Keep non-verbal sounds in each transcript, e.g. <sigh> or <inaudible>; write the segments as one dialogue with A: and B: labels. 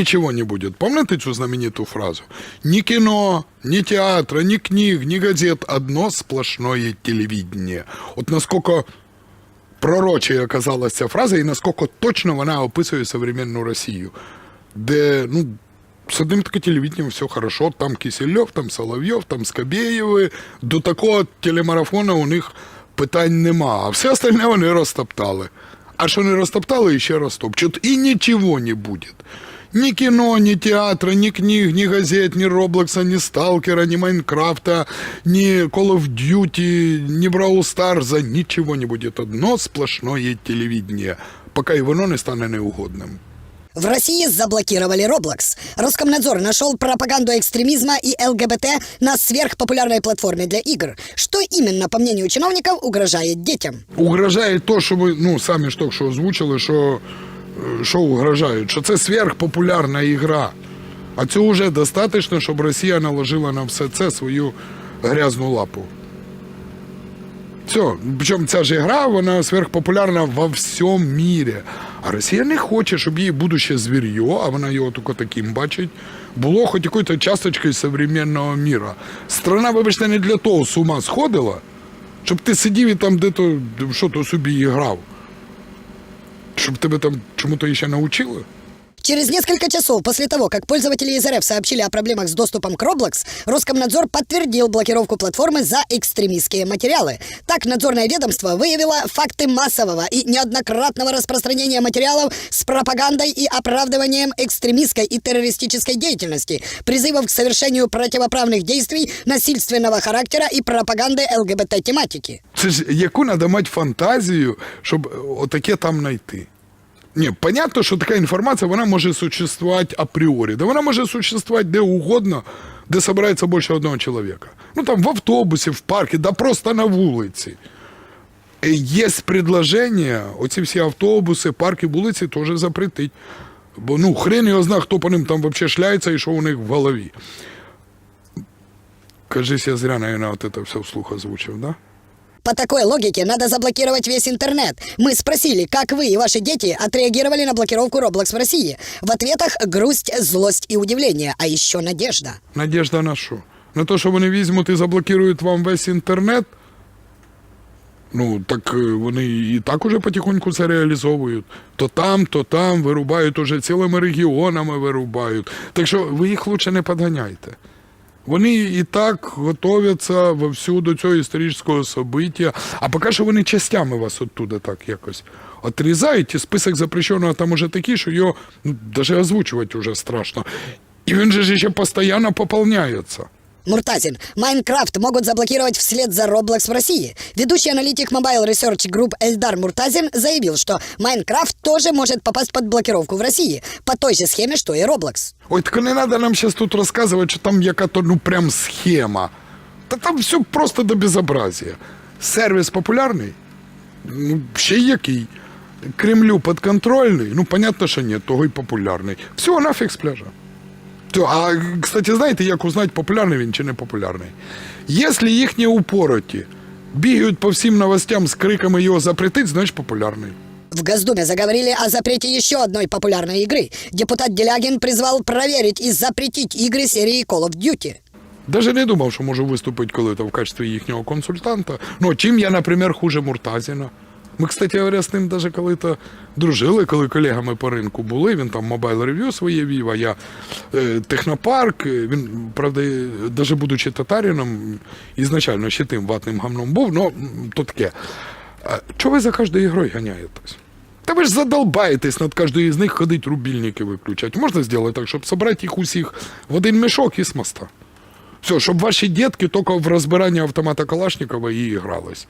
A: ничего не будет. Помните эту знаменитую фразу? Ни кино, ни театра, ни книг, ни газет. Одно сплошное телевидение. От насколько пророчою оказалась ця фраза, і наскільки точно вона описує современну Росію, де ну, з одним таки телевидением все хорошо, там Кисельов, там Соловйов, там Скабєєви, до такого телемарафону у них питань нема, а все остальне вони розтоптали. А що не розтоптали, і ще розтопчуть. І нічого не буде. Ни кино, ни театра, ни книг, ни газет, ни Роблокса, ни Сталкера, ни Майнкрафта, ни Call of Duty, ни Brawl Старза, ничего не будет. Одно сплошное телевидение, пока и воно не стане неугодным.
B: В России заблокировали Roblox. Роскомнадзор нашел пропаганду экстремизма и ЛГБТ на сверхпопулярной платформе для игр. Что именно, по мнению чиновников, угрожает детям?
A: Угрожає то, що ви ну, самі ж тільки що озвучили, що, е, що угрожають, що це сверхпопулярна ігра. А цього вже достатньо, щоб Росія наложила на все це свою грязну лапу. Все. Причому ця ж гра, вона сверхпопулярна во всьому мірі. А Росія не хоче, щоб її будуще звір'я, а вона його тільки таким бачить, було хоч якоюсь часточкою современного міра. Страна, вибачте, не для того з ума сходила, щоб ти сидів і там де-то що то собі грав. Щоб тебе там чому-то ще навчили.
B: Через несколько часов после того, как пользователи из РФ сообщили о проблемах с доступом к Roblox, Роскомнадзор подтвердил блокировку платформы за экстремистские материалы. Так, надзорное ведомство выявило факты массового и неоднократного распространения материалов с пропагандой и оправдыванием экстремистской и террористической деятельности, призывов к совершению противоправных действий насильственного характера и пропаганды ЛГБТ-тематики.
A: Це ж яку треба мати фантазію, щоб отаке там знайти. Ні, понятно, що така інформація вона може существувати апріорі. Да вона може существувати де угодно, де збирається більше одного чоловіка. Ну там в автобусі, в парку, да просто на вулиці. Е, Є предложення, оці всі автобуси, парки, вулиці теж запретить. Бо ну хрен його зна, хто по ним там взагалі шляється і що у них в голові. Кажись, я зря, наверное, вот это все вслух озвучив, да?
B: По такой логике надо заблокировать весь интернет. Мы спросили, как вы и ваши дети отреагировали на блокировку Roblox в России. В ответах грусть, злость и удивление, а еще надежда.
A: Надежда на що? На те, що вони візьмуть і заблокують вам весь інтернет. Ну, так е, вони і так уже потихоньку це реалізовують. То там, то там вирубають уже цілими регіонами вирубають. Так що ви їх лучше не підганяйте. Вони і так готуються вовсю до цього історичного события. а поки що вони частями вас оттуда так якось отрізають, і список запрещеного там уже такий, що його ну, навіть озвучувати вже страшно. І він же ще постійно поповняється.
B: Муртазин, Майнкрафт могут заблокировать вслед за Roblox в России. Ведущий аналитик Mobile Research Group Эльдар Муртазин заявил, что Майнкрафт тоже может попасть под блокировку в России по той же схеме, что и Roblox.
A: Ой, так не треба нам зараз тут розказувати, що там яка-то ну прям схема. Та там все просто до безобразія. Сервіс популярний? Ну, ще й який. Кремлю підконтрольний? Ну, понятно, що ні, того й популярний. Все, нафіг з пляжа. А, кстати, знаєте, як узнати, популярний він чи не популярний? Якщо їхні упороті бігають по всім новостям з криками його запретить, значить популярний.
B: В Госдуме заговорили о запрете еще одной популярной игры. Депутат Делягин призвал проверить и запретить игры серии Call of Duty.
A: Даже не думав, що можу виступити коли-то в качестві їхнього консультанта. Ну, чим я, наприклад, хуже Муртазіна. Ми, кстати говоря, з ним даже коли-то дружили, коли колегами по ринку були. Він там мобайл рев'ю своє вів, а я е, технопарк. Е, Він, правда, навіть будучи татаріном, ізначально ще тим ватним гамном був, ну то таке. Чого ви за кожною ігрою ганяєтесь? Та ви ж задолбаєтесь над кожною з них ходить рубільники виключати. Можна зробити так, щоб зібрати їх усіх в один мішок і з моста. Все, щоб ваші дітки тільки в розбиранні автомата Калашникова і грались.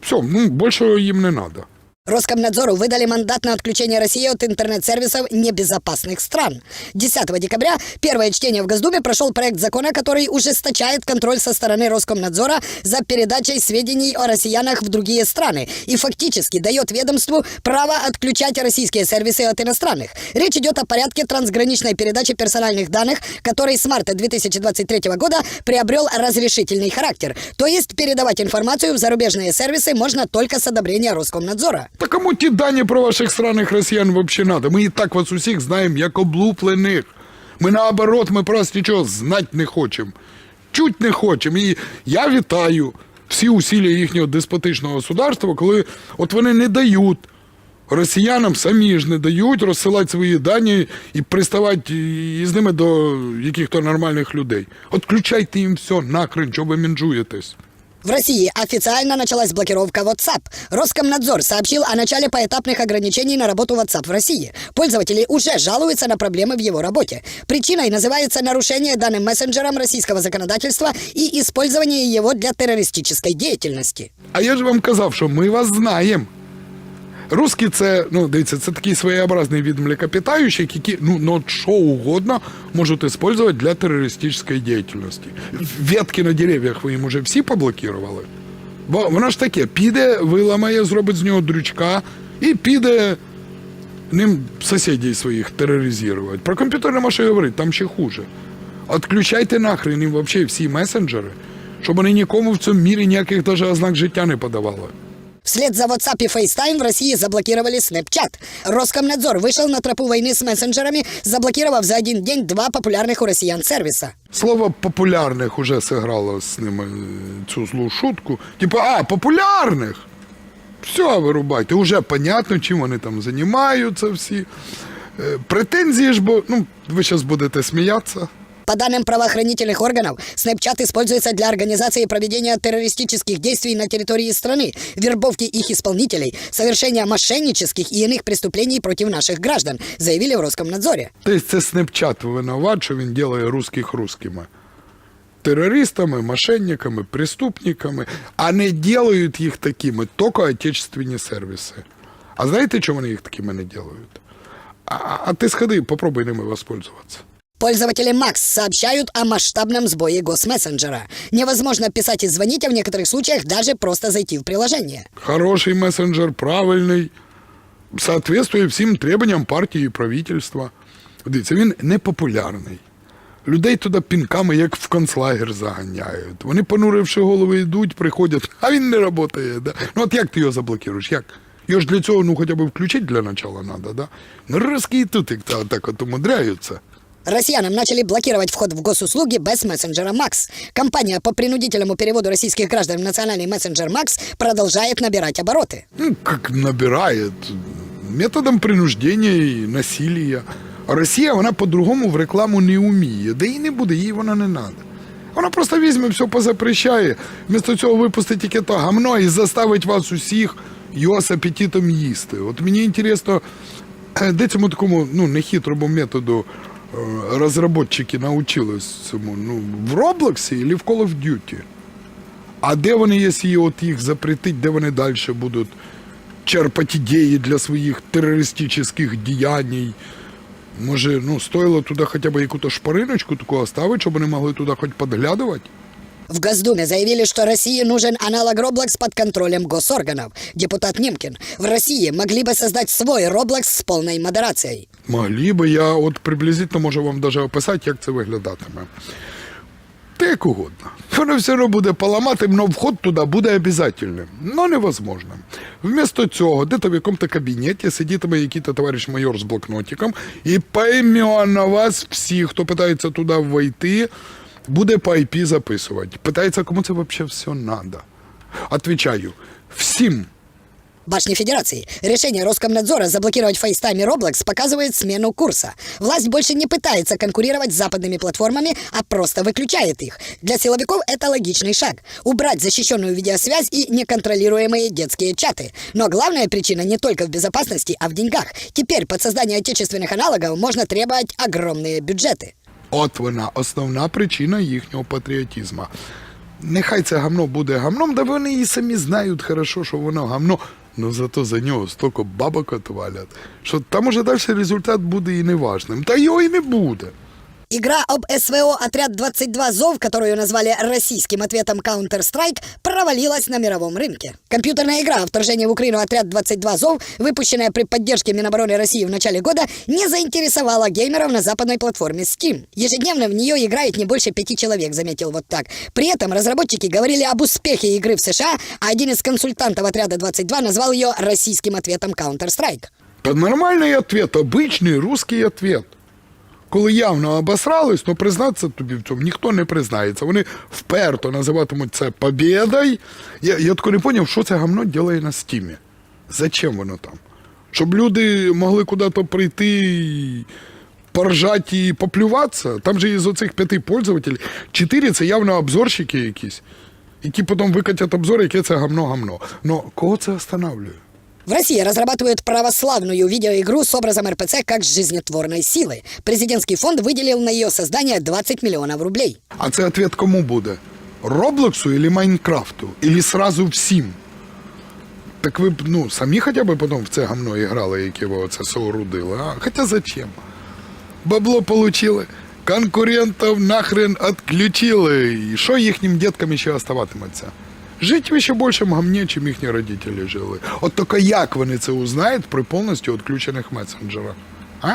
A: Все, ну, більше їм не треба.
B: Роскомнадзору выдали мандат на отключение России от интернет-сервисов небезопасных стран. 10 декабря первое чтение в Госдуме прошел проект закона, который ужесточает контроль со стороны Роскомнадзора за передачей сведений о россиянах в другие страны и фактически дает ведомству право отключать российские сервисы от иностранных. Речь идет о порядке трансграничной передачи персональных данных, который с марта 2023 года приобрел разрешительный характер. То есть передавать информацию в зарубежные сервисы можно только с одобрения Роскомнадзора.
A: Та кому ті дані про ваших сраних росіян взагалі надо? Ми і так вас усіх знаємо як облуплених. Ми наоборот, ми просто нічого знати не хочемо. Чуть не хочемо. І я вітаю всі усилля їхнього деспотичного государства, коли от вони не дають росіянам самі ж не дають розсилати свої дані і приставати із ними до яких-то нормальних людей. От включайте їм все нахрен, що ви мінжуєтесь.
B: В России официально началась блокировка WhatsApp. Роскомнадзор сообщил о начале поэтапных ограничений на работу WhatsApp в России. Пользователи уже жалуются на проблемы в его работе. Причиной называется нарушение данным мессенджером российского законодательства и использование его для террористической деятельности.
A: А я ж вам казав, що ми вас знаємо. Русські це, ну, дивіться, це такий своєобразний від млекопитаючих, які ну, ну що угодно можуть використовувати для терористичної діяльності. Ветки на дерев'ях ви їм уже всі поблокували. Бо воно ж таке, піде, виламає, зробить з нього дрючка і піде ним сусідів своїх тероризувати. Про комп'ютер нема що говорити, там ще хуже. Отключайте нахрен їм взагалі всі месенджери, щоб вони нікому в цьому мірі ніяких даже ознак життя не подавали.
B: Вслед за WhatsApp и FaceTime в России заблокировали Snapchat. Роскомнадзор вышел на тропу войны с мессенджерами, заблокировав за один день два популярных у россиян сервиса.
A: Слово популярних уже сыграло з ними е, цю злу шутку. Типа, а, популярних. Все, вирубайте. Уже понятно, чим вони там займаються всі. Е, Претензії ж, бо ну, ви зараз будете сміятися.
B: По данным правоохранительных органов, Snapchat используется для организации проведения террористических действий на территории страны, вербовки их исполнителей, совершения мошеннических и иных преступлений против наших граждан, заявили в Роскомнадзоре.
A: Тобто це Снепчат винуват, що він робить русських русскими. Терористами, мошенниками, преступниками, а не делають їх такими, тільки отечественні сервіси. А знаєте, чому вони їх такими не делають? А, а ти сходи, попробуй ними воспользоваться.
B: Пользователи Max сообщают о масштабном сбое госмессенджера. Невозможно писать и звонить, а в некоторых случаях даже просто зайти в приложение.
A: Хороший мессенджер, правильний, соответствує всім требуванням партії і правительства. Дивіться, він не популярний. Людей туди пінками, як в концлагер, заганяють. Вони, понуривши голови, йдуть, приходять, <laughs> а він не працює. Да? Ну от як ти його заблокуєш? Як? Його ж для цього ну, хоча б включити для начала треба, да? Ну, русські тут як так от умудряються.
B: Россиянам начали блокировать вход в госуслуги без мессенджера Max. Компания по принудительному переводу российских граждан в национальный мессенджер Max продолжает набирать обороты.
A: ну, как набирает методом принуждения і насилия. А Росія вона по-другому в рекламу не вміє, да і не буде, їй вона не треба. Вона просто візьме, все позапрещає, вмісто цього випустить тільки то гамно і заставить вас усіх його з апетитом їсти. От мені інтересно, е, де цьому такому ну, нехитрому методу розробники навчились цьому? Ну, в Роблоксі чи в Call of Duty? А де вони, якщо от їх запретить, де вони далі будуть черпати ідеї для своїх терористичних діянь? Може, ну, стоїло туди хоча б якусь шпариночку таку оставити, щоб вони могли туди хоч підглядувати?
B: В Госдуме заявили, что России нужен аналог Roblox под контролем госорганов. Депутат Немкин. В России могли бы создать свой Roblox с полной модерацией.
A: Могли би, я от приблизительно можу вам даже описати, як це виглядатиме. Та як угодно. Воно все одно буде поламати, але вход туди буде обов'язковим. Но невозможно. Вместо цього, де-то в якому-то кабінеті сидітиме якийсь товариш майор з блокнотиком і пойме на вас всіх, хто питається туди войти, буде по IP записувати. Питається, кому це взагалі все треба. Отвечаю, всім.
B: Башни Федерации. Решение Роскомнадзора заблокировать FaceTime и Roblox показывает смену курса. Власть больше не пытается конкурировать с западными платформами, а просто выключает их. Для силовиков это логичный шаг. Убрать защищенную видеосвязь и неконтролируемые детские чаты. Но главная причина не только в безопасности, а в деньгах. Теперь под создание отечественных аналогов можно требовать огромные бюджеты.
A: От вона основна причина їхнього патріотизму. Нехай це гамно буде гамном, да вони і самі знають хорошо, що воно гамно. Ну зато за нього стільки бабок отвалять, що там уже далі результат буде і неважним. Та його і не буде.
B: Игра об СВО «Отряд-22 ЗОВ», которую назвали российским ответом Counter-Strike, провалилась на мировом рынке. Компьютерная игра о вторжении в Украину «Отряд-22 ЗОВ», выпущенная при поддержке Минобороны России в начале года, не заинтересовала геймеров на западной платформе Steam. Ежедневно в нее играет не больше пяти человек, заметил вот так. При этом разработчики говорили об успехе игры в США, а один из консультантов «Отряда-22» назвал ее российским ответом Counter-Strike.
A: Та нормальний ответ, обичний русський ответ. Коли явно обосрались, то признатися тобі в цьому ніхто не признається. Вони вперто називатимуть це побєдою. Я, я тако не зрозумів, що це гамно ділає на стімі. Зачем воно там? Щоб люди могли куди-то прийти поржати і поплюватися. Там же із оцих п'яти пользователів чотири це явно обзорщики якісь, які потім викатять обзор, яке це гамно-гамно. Но кого це останавливає?
B: В России разрабатывают православную видеоигру с образом РПЦ как жизнетворной силы. Президентский фонд выделил на ее создание 20 миллионов рублей.
A: А це ответ кому буде? Роблоксу или Майнкрафту? Или сразу всім? Так ви б ну, самі хоча б потім в це гамно іграли, яке ви оце соорудили, а? Хоча зачем? Бабло получили, конкурентів нахрен відключили. І що їхнім діткам ще оставатиметься? Жити в ще більше гамні, чим їхні родителі жили. От тільки як вони це узнають при повністю відключених месенджерах? А?